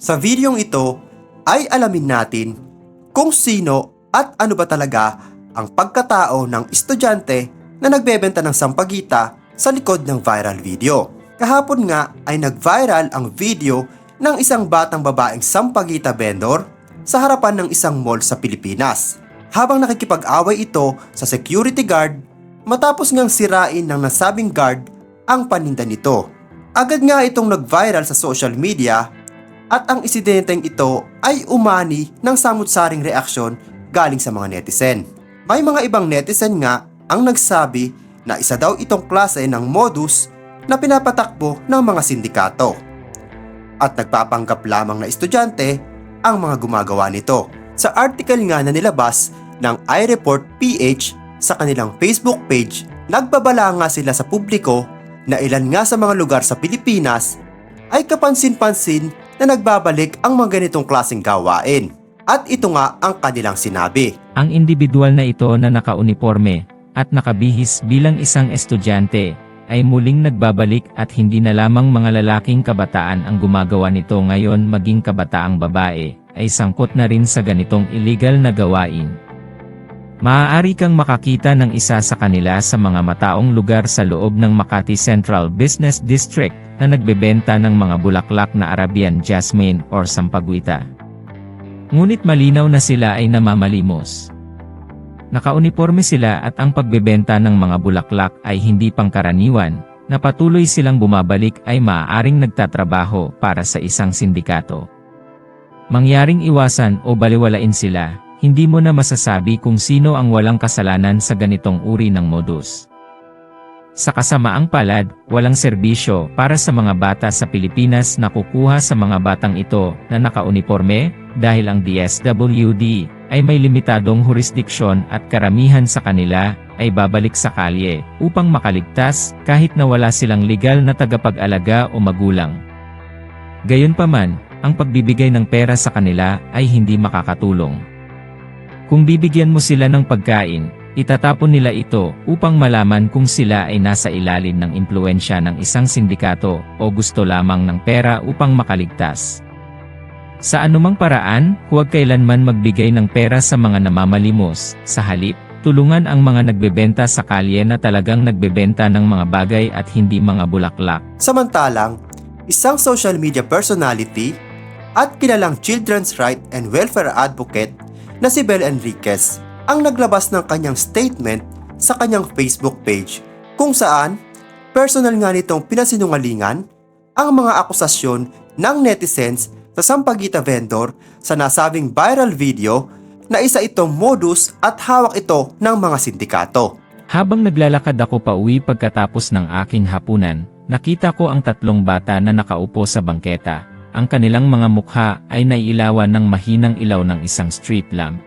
Sa videong ito ay alamin natin kung sino at ano ba talaga ang pagkatao ng estudyante na nagbebenta ng sampagita sa likod ng viral video. Kahapon nga ay nag-viral ang video ng isang batang babaeng sampagita vendor sa harapan ng isang mall sa Pilipinas. Habang nakikipag-away ito sa security guard matapos ngang sirain ng nasabing guard ang paninda nito. Agad nga itong nag-viral sa social media at ang insidenteng ito ay umani ng samut-saring reaksyon galing sa mga netizen. May mga ibang netizen nga ang nagsabi na isa daw itong klase ng modus na pinapatakbo ng mga sindikato. At nagpapanggap lamang na estudyante ang mga gumagawa nito. Sa article nga na nilabas ng iReport PH sa kanilang Facebook page, nagbabala nga sila sa publiko na ilan nga sa mga lugar sa Pilipinas ay kapansin-pansin na nagbabalik ang mga ganitong klaseng gawain. At ito nga ang kanilang sinabi. Ang individual na ito na nakauniforme at nakabihis bilang isang estudyante ay muling nagbabalik at hindi na lamang mga lalaking kabataan ang gumagawa nito ngayon maging kabataang babae ay sangkot na rin sa ganitong illegal na gawain. Maaari kang makakita ng isa sa kanila sa mga mataong lugar sa loob ng Makati Central Business District na nagbebenta ng mga bulaklak na Arabian jasmine or sampaguita. Ngunit malinaw na sila ay namamalimos. Nakauniforme sila at ang pagbebenta ng mga bulaklak ay hindi pangkaraniwan, na patuloy silang bumabalik ay maaaring nagtatrabaho para sa isang sindikato. Mangyaring iwasan o baliwalain sila, hindi mo na masasabi kung sino ang walang kasalanan sa ganitong uri ng modus. Sa kasamaang palad, walang serbisyo para sa mga bata sa Pilipinas na kukuha sa mga batang ito na nakauniforme dahil ang DSWD ay may limitadong jurisdiksyon at karamihan sa kanila ay babalik sa kalye upang makaligtas kahit na wala silang legal na tagapag-alaga o magulang. Gayunpaman, ang pagbibigay ng pera sa kanila ay hindi makakatulong. Kung bibigyan mo sila ng pagkain, itatapon nila ito upang malaman kung sila ay nasa ilalim ng impluensya ng isang sindikato o gusto lamang ng pera upang makaligtas. Sa anumang paraan, huwag kailanman magbigay ng pera sa mga namamalimos, sa halip, tulungan ang mga nagbebenta sa kalye na talagang nagbebenta ng mga bagay at hindi mga bulaklak. Samantalang, isang social media personality at kilalang children's right and welfare advocate na si Bel Enriquez ang naglabas ng kanyang statement sa kanyang Facebook page kung saan personal nga nitong pinasinungalingan ang mga akusasyon ng netizens sa Sampaguita vendor sa nasabing viral video na isa itong modus at hawak ito ng mga sindikato. Habang naglalakad ako pa uwi pagkatapos ng aking hapunan, nakita ko ang tatlong bata na nakaupo sa bangketa. Ang kanilang mga mukha ay naiilawan ng mahinang ilaw ng isang street lamp.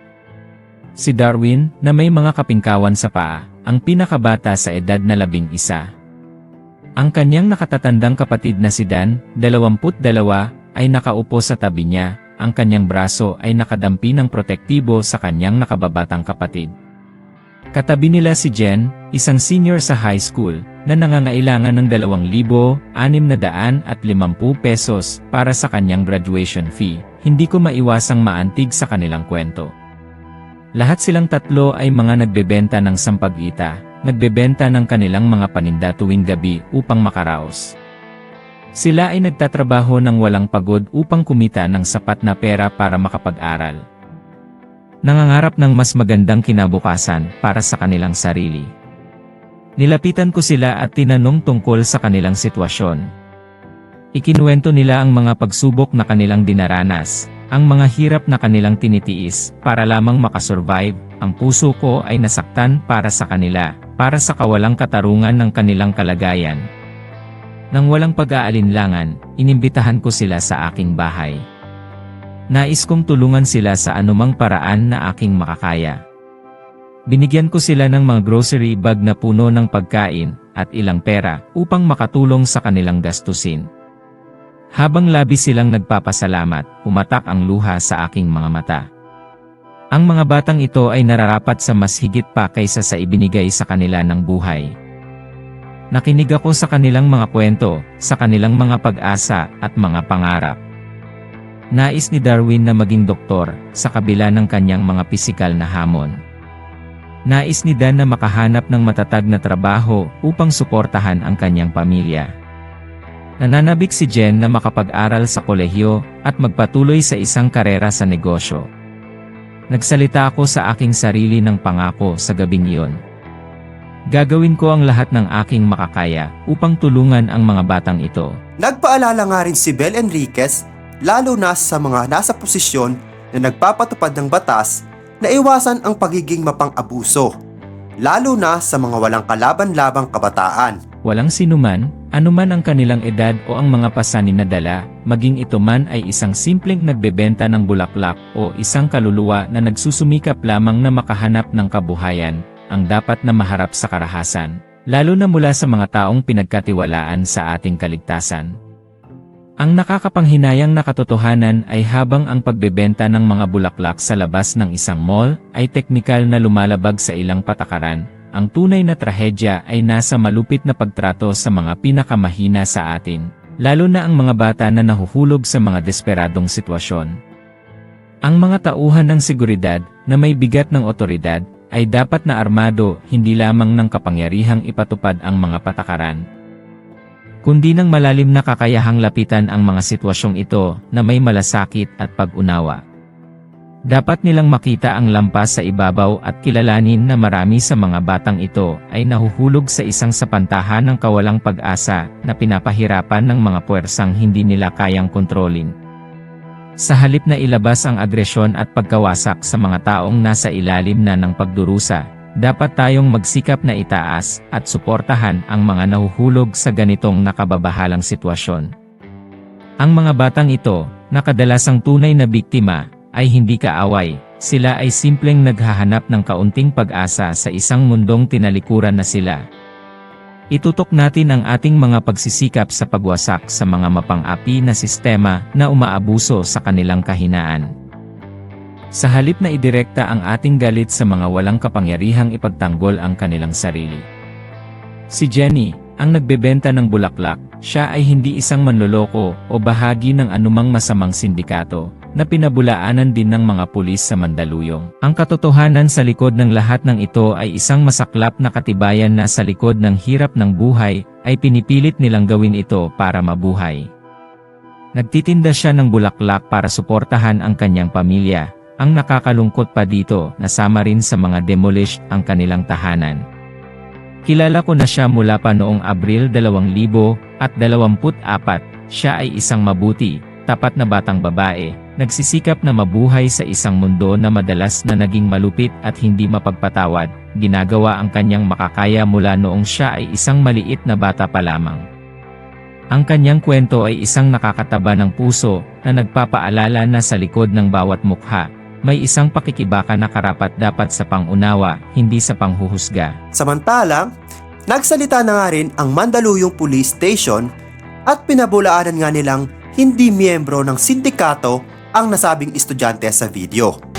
Si Darwin, na may mga kapingkawan sa paa, ang pinakabata sa edad na labing isa. Ang kanyang nakatatandang kapatid na si Dan, 22, ay nakaupo sa tabi niya, ang kanyang braso ay nakadampi ng protektibo sa kanyang nakababatang kapatid. Katabi nila si Jen, isang senior sa high school, na nangangailangan ng 2,650 pesos para sa kanyang graduation fee. Hindi ko maiwasang maantig sa kanilang kwento. Lahat silang tatlo ay mga nagbebenta ng sampagita, nagbebenta ng kanilang mga paninda tuwing gabi upang makaraos. Sila ay nagtatrabaho ng walang pagod upang kumita ng sapat na pera para makapag-aral. Nangangarap ng mas magandang kinabukasan para sa kanilang sarili. Nilapitan ko sila at tinanong tungkol sa kanilang sitwasyon. Ikinuwento nila ang mga pagsubok na kanilang dinaranas, ang mga hirap na kanilang tinitiis para lamang makasurvive, ang puso ko ay nasaktan para sa kanila, para sa kawalang katarungan ng kanilang kalagayan. Nang walang pag-aalinlangan, inimbitahan ko sila sa aking bahay. Nais kong tulungan sila sa anumang paraan na aking makakaya. Binigyan ko sila ng mga grocery bag na puno ng pagkain at ilang pera upang makatulong sa kanilang gastusin. Habang labi silang nagpapasalamat, umatak ang luha sa aking mga mata. Ang mga batang ito ay nararapat sa mas higit pa kaysa sa ibinigay sa kanila ng buhay. Nakinig ako sa kanilang mga kwento, sa kanilang mga pag-asa at mga pangarap. Nais ni Darwin na maging doktor sa kabila ng kanyang mga pisikal na hamon. Nais ni Dan na makahanap ng matatag na trabaho upang suportahan ang kanyang pamilya. Nananabik si Jen na makapag-aral sa kolehiyo at magpatuloy sa isang karera sa negosyo. Nagsalita ako sa aking sarili ng pangako sa gabing iyon. Gagawin ko ang lahat ng aking makakaya upang tulungan ang mga batang ito. Nagpaalala nga rin si Bel Enriquez lalo na sa mga nasa posisyon na nagpapatupad ng batas na iwasan ang pagiging mapang-abuso, lalo na sa mga walang kalaban-labang kabataan. Walang sinuman, anuman ang kanilang edad o ang mga pasanin na dala, maging ito man ay isang simpleng nagbebenta ng bulaklak o isang kaluluwa na nagsusumikap lamang na makahanap ng kabuhayan, ang dapat na maharap sa karahasan, lalo na mula sa mga taong pinagkatiwalaan sa ating kaligtasan. Ang nakakapanghinayang na katotohanan ay habang ang pagbebenta ng mga bulaklak sa labas ng isang mall ay teknikal na lumalabag sa ilang patakaran, ang tunay na trahedya ay nasa malupit na pagtrato sa mga pinakamahina sa atin, lalo na ang mga bata na nahuhulog sa mga desperadong sitwasyon. Ang mga tauhan ng seguridad na may bigat ng otoridad ay dapat na armado hindi lamang ng kapangyarihang ipatupad ang mga patakaran, kundi ng malalim na kakayahang lapitan ang mga sitwasyong ito na may malasakit at pag-unawa. Dapat nilang makita ang lampas sa ibabaw at kilalanin na marami sa mga batang ito ay nahuhulog sa isang sapantahan ng kawalang pag-asa na pinapahirapan ng mga puwersang hindi nila kayang kontrolin. Sa halip na ilabas ang agresyon at pagkawasak sa mga taong nasa ilalim na ng pagdurusa, dapat tayong magsikap na itaas at suportahan ang mga nahuhulog sa ganitong nakababahalang sitwasyon. Ang mga batang ito, na kadalasang tunay na biktima, ay hindi kaaway, sila ay simpleng naghahanap ng kaunting pag-asa sa isang mundong tinalikuran na sila. Itutok natin ang ating mga pagsisikap sa pagwasak sa mga mapang-api na sistema na umaabuso sa kanilang kahinaan. Sa halip na idirekta ang ating galit sa mga walang kapangyarihang ipagtanggol ang kanilang sarili. Si Jenny, ang nagbebenta ng bulaklak, siya ay hindi isang manloloko o bahagi ng anumang masamang sindikato, na pinabulaanan din ng mga pulis sa Mandaluyong. Ang katotohanan sa likod ng lahat ng ito ay isang masaklap na katibayan na sa likod ng hirap ng buhay, ay pinipilit nilang gawin ito para mabuhay. Nagtitinda siya ng bulaklak para suportahan ang kanyang pamilya, ang nakakalungkot pa dito, nasama rin sa mga demolished ang kanilang tahanan. Kilala ko na siya mula pa noong Abril 2024, siya ay isang mabuti, tapat na batang babae, nagsisikap na mabuhay sa isang mundo na madalas na naging malupit at hindi mapagpatawad, ginagawa ang kanyang makakaya mula noong siya ay isang maliit na bata pa lamang. Ang kanyang kwento ay isang nakakataba ng puso na nagpapaalala na sa likod ng bawat mukha, may isang pakikibaka na karapat dapat sa pangunawa, hindi sa panghuhusga. Samantala, nagsalita na nga rin ang Mandaluyong Police Station at pinabulaanan nga nilang hindi miyembro ng sindikato ang nasabing estudyante sa video.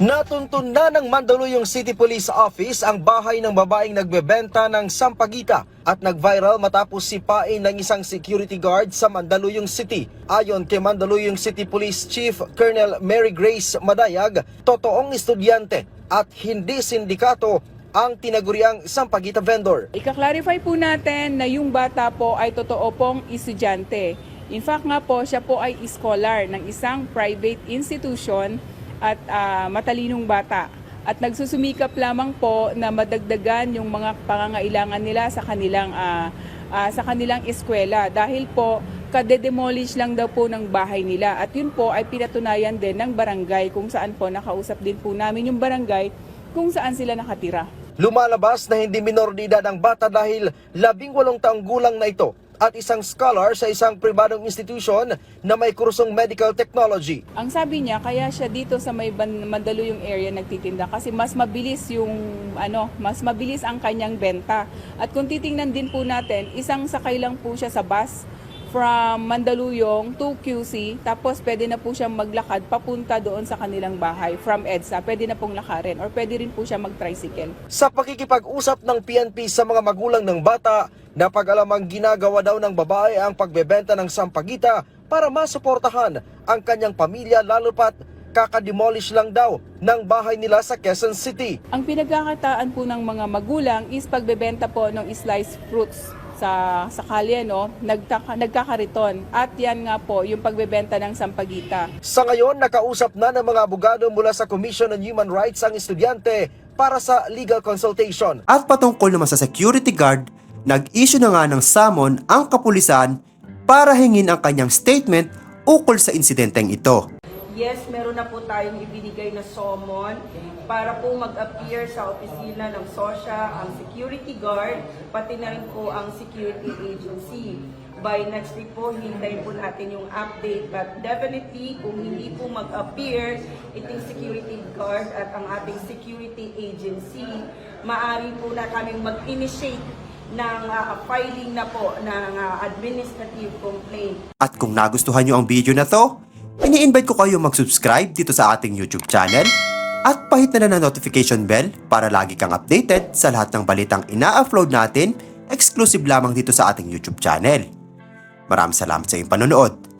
Natuntun na ng Mandaluyong City Police Office ang bahay ng babaeng nagbebenta ng sampagita at nag-viral matapos sipain ng isang security guard sa Mandaluyong City. Ayon kay Mandaluyong City Police Chief Colonel Mary Grace Madayag, totoong estudyante at hindi sindikato ang tinaguriang sampagita vendor. Ika-clarify po natin na yung bata po ay totoo pong estudyante. In fact nga po, siya po ay scholar ng isang private institution at ah, matalinong bata. At nagsusumikap lamang po na madagdagan yung mga pangangailangan nila sa kanilang ah, ah, sa kanilang eskwela dahil po kade-demolish lang daw po ng bahay nila at yun po ay pinatunayan din ng barangay kung saan po nakausap din po namin yung barangay kung saan sila nakatira. Lumalabas na hindi minor de edad bata dahil labing walong taong gulang na ito at isang scholar sa isang pribadong institusyon na may kursong medical technology. Ang sabi niya, kaya siya dito sa may Mandaluyong area nagtitinda kasi mas mabilis yung ano, mas mabilis ang kanyang benta. At kung titingnan din po natin, isang sakay lang po siya sa bus from Mandaluyong to QC, tapos pwede na po siya maglakad papunta doon sa kanilang bahay from EDSA. Pwede na pong lakarin or pwede rin po siya mag-tricycle. Sa pakikipag-usap ng PNP sa mga magulang ng bata, napag-alamang ginagawa daw ng babae ang pagbebenta ng sampagita para masuportahan ang kanyang pamilya lalo pat kakademolish lang daw ng bahay nila sa Quezon City. Ang pinagkakataan po ng mga magulang is pagbebenta po ng sliced fruits sa sa kalye no nagkaka, nagkakariton at yan nga po yung pagbebenta ng sampagita Sa ngayon, nakausap na ng mga abogado mula sa Commission on Human Rights ang estudyante para sa legal consultation. At patungkol naman sa security guard, nag-issue na nga ng summon ang kapulisan para hingin ang kanyang statement ukol sa insidenteng ito. Yes, meron na po tayong ibinigay na summon para po mag-appear sa opisina ng SOSHA ang security guard, pati na rin po ang security agency. By next week po, hintayin po natin yung update. But definitely, kung hindi po mag-appear itong security guard at ang ating security agency, maari po na kaming mag-initiate ng ah, filing na po ng ah, administrative complaint At kung nagustuhan nyo ang video na to, ini-invite ko kayo mag-subscribe dito sa ating YouTube channel at pahit na na ng notification bell para lagi kang updated sa lahat ng balitang ina-upload natin exclusive lamang dito sa ating YouTube channel. Maraming salamat sa iyong panonood.